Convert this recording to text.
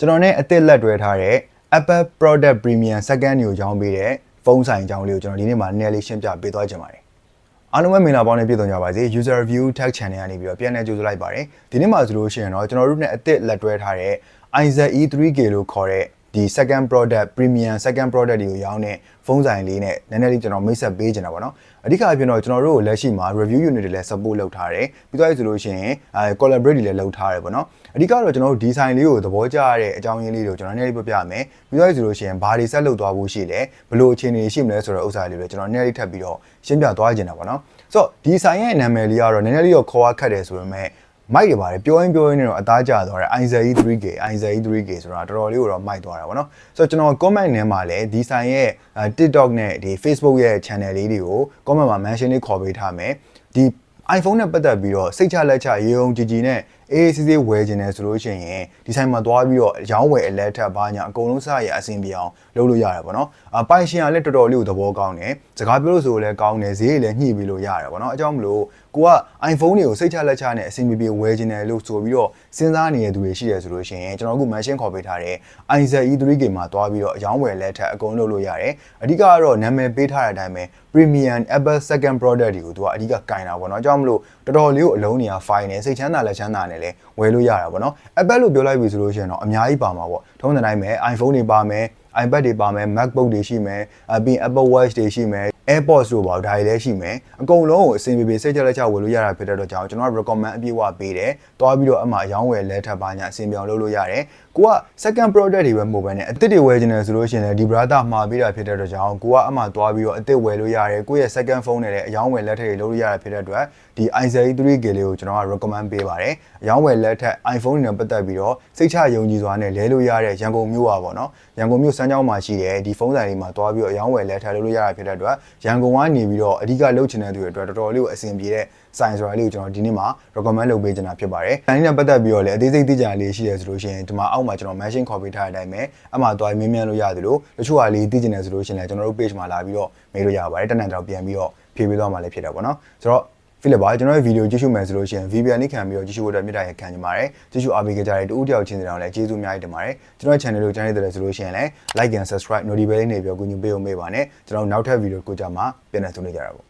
ကျွန်တော်နဲ့အသစ်လက်တွဲထားတဲ့ Apple Product Premium Second ကိုရောင်းပေးတဲ့ဖုန်းဆိုင်အကြောင်းလေးကိုကျွန်တော်ဒီနေ့မှာနည်းနည်းလေးရှင်းပြပေးသွားချင်ပါတယ်အားလုံးပဲမင်္ဂလာပေါင်းနဲ့ပြည့်စုံကြပါစေ User Review Tech Channel ကနေပြီးတော့ပြန်လည်ကြိုဆိုလိုက်ပါတယ်ဒီနေ့မှာဆိုလို့ရှိရင်တော့ကျွန်တော်တို့နဲ့အသစ်လက်တွဲထားတဲ့ Iza E3K လို့ခေါ်တဲ့ ဒီ second product premium second product တွေကိုရောင်းတဲ့ဖုန်းဆိုင်လေးနဲ့နည်းနည်းလေးကျွန်တော်မိတ်ဆက်ပေးချင်တာပေါ့နော်အဓိကအဖြစ်တော့ကျွန်တော်တို့ကိုလက်ရှိမှာ review unit တွေလည်း support လုပ်ထားတယ်ပြီးတော့ဆိုလို့ရှိရင်အဲ collaborate တွေလည်းလုပ်ထားတယ်ပေါ့နော်အဓိကတော့ကျွန်တော်တို့ဒီဆိုင်လေးကိုသဘောကျရတဲ့အကြောင်းရင်းလေးတွေကိုကျွန်တော်နည်းနည်းလေးပြပြမယ်ပြီးတော့ဆိုလို့ရှိရင်ဘာတွေဆက်လုပ်သွားဖို့ရှိလဲဘယ်လိုအခြေအနေရှိမလဲဆိုတော့ဥစ္စာလေးတွေကျွန်တော်နည်းနည်းလေးထပ်ပြီးတော့ရှင်းပြသွားချင်တာပေါ့နော်ဆိုတော့ဒီဆိုင်ရဲ့နာမည်လေးကတော့နည်းနည်းလေးတော့ခေါ်ရခက်တယ်ဆိုပေမဲ့ မိုက်တွေပါတယ်ပြောရင်ပြောရင်တော့အသားကျသွားတယ် Iza E3K Iza E3K ဆိုတာတော်တော်လေးကိုတော့မိုက်သွားတာဗောနော်ဆိုတော့ကျွန်တော် comment ထဲမှာလည်းဒီဆိုင်ရဲ့ TikTok နဲ့ဒီ Facebook ရဲ့ channel လေးတွေကို comment မှာ mention လေးခေါ်ပေးထားမယ်ဒီ iPhone နဲ့ပတ်သက်ပြီးတော့စိတ်ချလက်ချရေုံကြည်ကြည်နဲ့ အေးအေးဆေးဆေးဝယ်ခြင်းတယ်ဆိုလို့ရှိရင်ဒီဆိုင်မှာသွားပြီးတော့ရောင်းဝယ်အလဲထပ်ပါညာအကုန်လုံးစရအဆင်ပြေအောင်လုပ်လို့ရတယ်ပေါ့နော်အပိုင်ရှင်ကလည်းတော်တော်လေးကိုသဘောကောင်းတယ်စကားပြောလို့ဆိုလည်းကောင်းတယ်ဈေးလည်းညှိပြီးလို့ရတယ်ပေါ့နော်အကြောင်းမလို့ကိုက iPhone တွေကိုစိတ်ချလက်ချနဲ့အဆင်ပြေပြေဝယ်ခြင်းတယ်လို့ဆိုပြီးတော့စဉ်းစားနေတဲ့သူတွေရှိတယ်ဆိုလို့ရှိရင်ကျွန်တော်အခု mention ခေါ်ပေးထားတဲ့ Iza E3K မှာသွားပြီးတော့ရောင်းဝယ်လဲထပ်အကုန်လုပ်လို့ရတယ်အဓိကကတော့နာမည်ပေးထားတဲ့အတိုင်းပဲ Premium Apple Second Product တွေကိုသူကအဓိကကင်တာပေါ့နော်အကြောင်းမလို့တော်တော်လေးကိုအလုံးနေရာ file နဲ့စိတ်ချမ်းသာလက်ချမ်းသာနဲ့လည်းဝယ်လို့ရတာပေါ့နော် Apple လို့ပြောလိုက်ပြီဆိုလို့ရှိရင်တော့အများကြီးပါမှာပေါ့ထုံးတဲ့တိုင်းပဲ iPhone တွေပါမယ် iPad တွေပါမယ် MacBook တွေရှိမယ်အပြင် Apple Watch တွေရှိမယ် AirPods တို့ပါဒါတွေလည်းရှိမယ်အကုန်လုံးကိုအဆင်ပြေပြေစိတ်ချလက်ချဝယ်လို့ရတာဖြစ်တဲ့အတွက်ကြောင့်ကျွန်တော်က recommend အပြည့်အဝပေးတယ်တွားပြီးတော့အမှအယောင်းဝယ်လဲထပ်ပါညာအဆင်ပြေအောင်လုပ်လို့ရတယ်ကိုက second product တွေပဲမဟုတ်ဘဲနဲ့အသစ်တွေဝယ်ချင်တယ်ဆိုလို့ရှိရင်လည်းဒီ brother မှာပေးတာဖြစ်တဲ့အတွက်ကြောင့်ကိုကအမှတွားပြီးတော့အသစ်ဝယ်လို့ရတယ်ကိုရဲ့ second phone နဲ့လည်းအယောင်းဝယ်လက်ထပ်တွေလုပ်လို့ရတာဖြစ်တဲ့အတွက်ဒီ Iza 3K လေးကိုကျွန်တော်က recommend ပေးပါတယ်အယောင်းဝယ်လက်ထပ် iPhone တွေနဲ့ပတ်သက်ပြီးတော့စိတ်ချယုံကြည်စွာနဲ့လဲလို့ရတဲ့ရန်ကုန်မြို့ပါပေါ့နော်ရန်ကုန်မြို့စမ်းချောင်းမှာရှိတဲ့ဒီဖုန်းဆိုင်လေးမှာတွားပြီးတော့အယောင်းဝယ်လက်ထပ်လုပ်လို့ရတာဖြစ်တဲ့အတွက်ရန်ကုန်ကနေပြီးတော့အဓိကလုပ်ချင်တဲ့သူတွေအတွက်တော်တော်လေးကိုအဆင်ပြေတဲ့ဆိုင်ဆိုတာလေးကိုကျွန်တော်ဒီနေ့မှာ recommend လုပ်ပေးချင်တာဖြစ်ပါတယ်။ဆိုင်နဲ့ပတ်သက်ပြီးတော့လည်းအသေးစိတ်သိကြလေးရှိတယ်ဆိုလို့ရှိရင်ဒီမှာအောက်မှာကျွန်တော် mention ခေါ်ပေးထားတဲ့အတိုင်းပဲအမှသွားမင်းမြန်းလို့ရတယ်လို့တချို့ဟာလေးသိချင်တယ်ဆိုလို့ရှိရင်လည်းကျွန်တော်တို့ page မှာလာပြီးတော့မေးလို့ရပါတယ်။တက်နန်တော့ပြန်ပြီးတော့ဖြေပေးသွားမှာလည်းဖြစ်တယ်ပေါ့နော်။ဆိုတော့ ဖိလစ်ပါကျွန်တော်ရဲ့ဗီဒီယိုကြည့်ရှုမယ်ဆိုလို့ရှိရင် VPN နဲ့ခံပြီးတော့ကြည့်ရှုဖို့အတွက်မြတ်တာရခံကြပါတယ်ကြည့်ရှုအားပေးကြတဲ့တူဦးတယောက်ချင်းစီတောင်လည်းကျေးဇူးအများကြီးတင်ပါတယ်ကျွန်တော်ရဲ့ channel ကိုကြားနေတယ်ဆိုလို့ရှိရင်လည်း like and subscribe notification တွေပြောကူညီပေးအောင်မေးပါနဲ့ကျွန်တော်နောက်ထပ်ဗီဒီယိုကိုကြမှာပြန်လည်ဆုံနေကြတာပေါ့